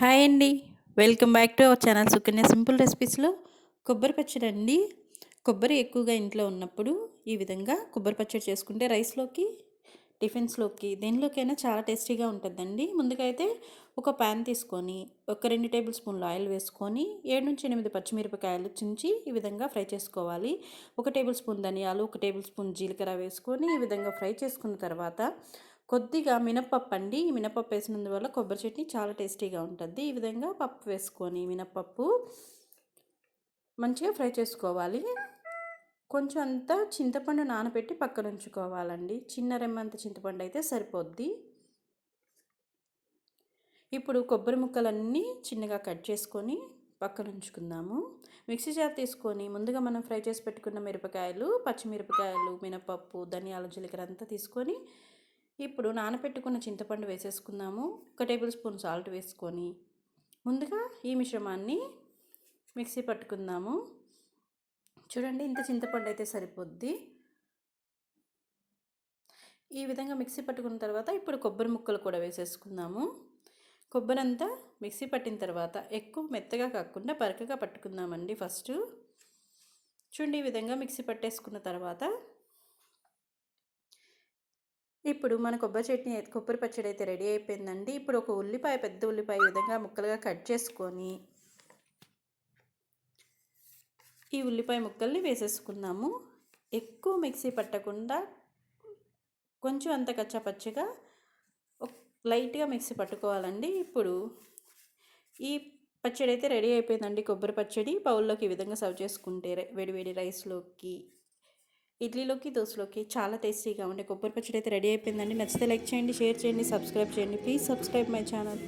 Hi అండి. Welcome back to our channel Sukanya simple రెసిపీస్లో. కొబ్బరి పచ్చడి అండి. కొబ్బరి ఎక్కువగా ఇంట్లో ఉన్నప్పుడు ఈ విధంగా కొబ్బరి పచ్చడి చేసుకుంటే రైస్లోకి టిఫిన్స్లోకి దేనిలోకైనా చాలా టేస్టీగా ఉంటుందండి. ముందుగా అయితే ఒక ప్యాన్ తీసుకొని ఒక రెండు టేబుల్ స్పూన్లు ఆయిల్ వేసుకొని ఏడు నుంచి ఎనిమిది పచ్చిమిరపకాయలు చించి ఈ విధంగా ఫ్రై చేసుకోవాలి. ఒక టేబుల్ స్పూన్ ధనియాలు ఒక టేబుల్ స్పూన్ జీలకర్ర వేసుకొని ఈ విధంగా ఫ్రై చేసుకున్న తర్వాత కొద్దిగా మినప్పప్పు అండి ఈ వేసినందు వేసినందువల్ల కొబ్బరి చట్నీ చాలా టేస్టీగా ఉంటుంది. ఈ విధంగా పప్పు వేసుకొని మినప్పప్పు మంచిగా ఫ్రై చేసుకోవాలి. కొంచెం అంతా చింతపండు నానబెట్టి పక్కన ఉంచుకోవాలండి. చిన్న రెమ్మంత చింతపండు అయితే సరిపోద్ది. ఇప్పుడు కొబ్బరి ముక్కలన్నీ చిన్నగా కట్ చేసుకొని పక్కన ఉంచుకుందాము. మిక్సీ జార్ తీసుకొని ముందుగా మనం ఫ్రై చేసి పెట్టుకున్న మిరపకాయలు పచ్చిమిరపకాయలు మినపప్పు ధనియాల జీలకర్ర అంతా తీసుకొని ఇప్పుడు నానబెట్టుకున్న చింతపండు వేసేసుకుందాము. ఒక టేబుల్ స్పూన్ సాల్ట్ వేసుకొని ముందుగా ఈ మిశ్రమాన్ని మిక్సీ పట్టుకుందాము. చూడండి ఇంత చింతపండు అయితే సరిపోద్ది. ఈ విధంగా మిక్సీ పట్టుకున్న తర్వాత ఇప్పుడు కొబ్బరి ముక్కలు కూడా వేసేసుకుందాము. కొబ్బరి అంతా మిక్సీ పట్టిన తర్వాత ఎక్కువ మెత్తగా కాకుండా పరకగా పట్టుకుందామండి ఫస్ట్. చూడండి ఈ విధంగా మిక్సీ పట్టేసుకున్న తర్వాత ఇప్పుడు మన కొబ్బరి చట్నీ కొబ్బరి పచ్చడి అయితే రెడీ అయిపోయిందండి. ఇప్పుడు ఒక ఉల్లిపాయ పెద్ద ఉల్లిపాయ విధంగా ముక్కలుగా కట్ చేసుకొని ఈ ఉల్లిపాయ ముక్కల్ని వేసేసుకున్నాము ఎక్కువ మిక్సీ పట్టకుండా కొంచెం అంత కచ్చా పచ్చగా లైట్గా మిక్సీ పట్టుకోవాలండి. ఇప్పుడు ఈ పచ్చడి అయితే రెడీ అయిపోయిందండి. కొబ్బరి పచ్చడి పౌల్లోకి ఈ విధంగా సర్వ్ చేసుకుంటే వేడివేడి రైస్లోకి ఇడ్లీలోకి దోశలోకి చాలా టేస్టీగా ఉండే కొబ్బరి పచ్చడి అయితే రెడీ అయిపోయిందండి. నచ్చితే లైక్ చేయండి షేర్ చేయండి సబ్స్క్రైబ్ చేయండి. Please subscribe my channel.